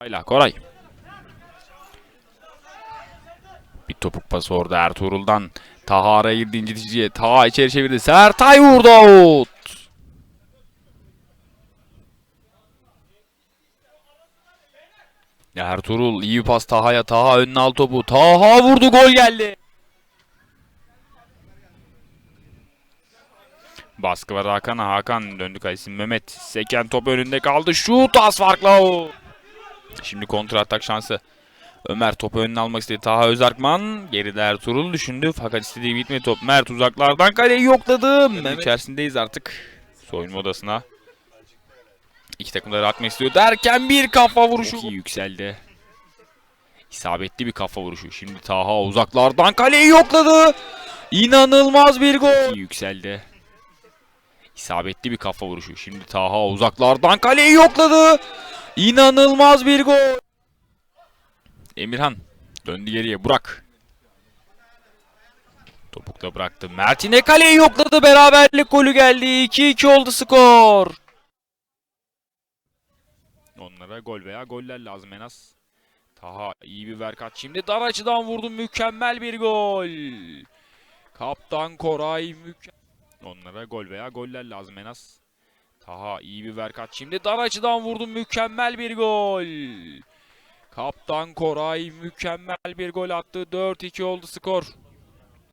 Hayla Koray. Bir topuk pası orada Ertuğrul'dan. Taha araya girdi inciticiye. Taha içeri çevirdi. Sertay vurdu out. Ertuğrul iyi pas Taha'ya. Taha önüne al topu. Taha vurdu gol geldi. Baskı var Hakan'a. Hakan döndü kalesi Mehmet. Seken top önünde kaldı. Şut az farkla o. Şimdi kontra atak şansı. Ömer topu önüne almak istedi. Taha Özarkman geride Ertuğrul düşündü fakat istediği bitmedi top. Mert uzaklardan kaleyi yokladı. Mehmet. İçerisindeyiz artık. Soyunma odasına. İki takım da atmak istiyor derken bir kafa vuruşu. Çok yükseldi. İsabetli bir kafa vuruşu. Şimdi Taha uzaklardan kaleyi yokladı. İnanılmaz bir gol. Yükseldi. İsabetli bir kafa vuruşu. Şimdi Taha uzaklardan kaleyi yokladı. İnanılmaz bir gol. Emirhan döndü geriye. Burak. Topukla bıraktı. Mert'ine kaleyi yokladı. Beraberlik golü geldi. 2-2 oldu skor. Onlara gol veya goller lazım en az. Taha iyi bir verkat. Şimdi dar açıdan vurdu. Mükemmel bir gol. Kaptan Koray mükemmel. Onlara gol veya goller lazım en az. Taha iyi bir verkat. Şimdi dar açıdan vurdu. Mükemmel bir gol. Kaptan Koray mükemmel bir gol attı. 4-2 oldu skor.